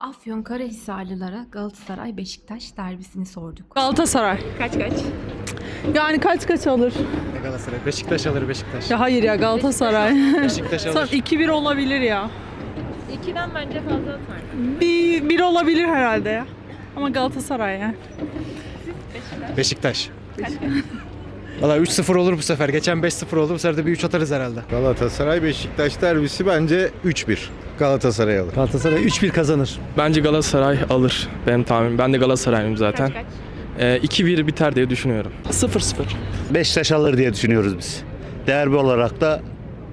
Afyonkarahisarlılara Galatasaray Beşiktaş derbisini sorduk. Galatasaray. Kaç kaç? Yani kaç kaç alır? Galatasaray. Beşiktaş alır Beşiktaş. Ya hayır ya Galatasaray. Beşiktaş Sonra alır. 2-1 olabilir ya. İkiden bence fazla atar. Bir, bir olabilir herhalde ya. Ama Galatasaray ya. Beşiktaş. Valla 3-0 olur bu sefer. Geçen 5-0 oldu. Bu sefer de bir 3 atarız herhalde. Galatasaray Beşiktaş derbisi bence 3-1. Galatasaray alır. Galatasaray 3-1 kazanır. Bence Galatasaray alır benim tahminim. Ben de Galatasaraylıyım zaten. Kaç kaç? Ee, 2-1 biter diye düşünüyorum. 0-0. Beşiktaş alır diye düşünüyoruz biz. Derbi olarak da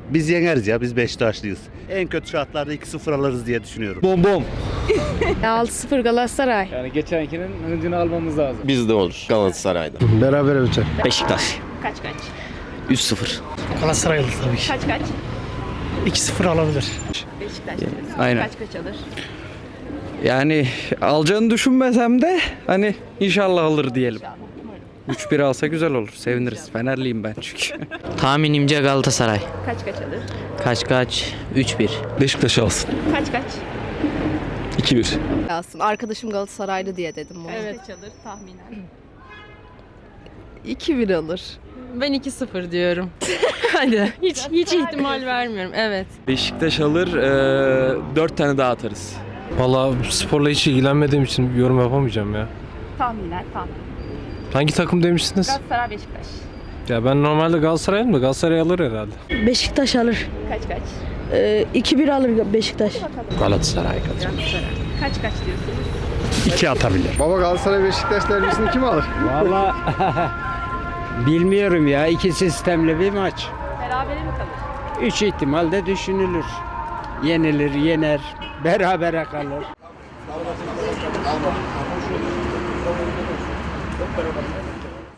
biz yeneriz ya biz Beşiktaşlıyız. En kötü şartlarda 2-0 alırız diye düşünüyorum. Bom bom. 6-0 Galatasaray. Yani geçenkinin hıncını almamız lazım. Bizde olur Galatasaray'da. Beraber biter. Beşiktaş. Kaç kaç? 3-0. Galatasaray alır tabii ki. Kaç kaç? 2-0 alabilir. Beşiktaş diyorsun. Aynen. Kaç kaç alır? Yani alacağını düşünmesem de hani inşallah alır diyelim. 3-1 alsa güzel olur. Seviniriz. Fenerliyim ben çünkü. Tahminimce Galatasaray. Kaç kaç alır? Kaç kaç? 3-1. Beşiktaş alsın. Kaç kaç? 2-1. Alsın. Arkadaşım Galatasaraylı diye dedim. Evet. Kaç alır tahminen? 2-1 alır. Ben 2-0 diyorum. Hadi. Hiç hiç ihtimal vermiyorum. Evet. Beşiktaş alır. 4 tane daha atarız. Valla sporla hiç ilgilenmediğim için yorum yapamayacağım ya. Tahminen tahmin. Hangi takım demiştiniz? Galatasaray Beşiktaş. Ya ben normalde Galatasaray'ım da Galatasaray alır herhalde. Beşiktaş alır. Kaç kaç? 2-1 alır Beşiktaş. Galatasaray Kaç kaç diyorsunuz? 2 atabilir. Baba Galatasaray Beşiktaş derbisini kim alır? Valla bilmiyorum ya. iki sistemli bir maç. Berabere mi kalır? Üç ihtimal de düşünülür. Yenilir, yener, berabere kalır.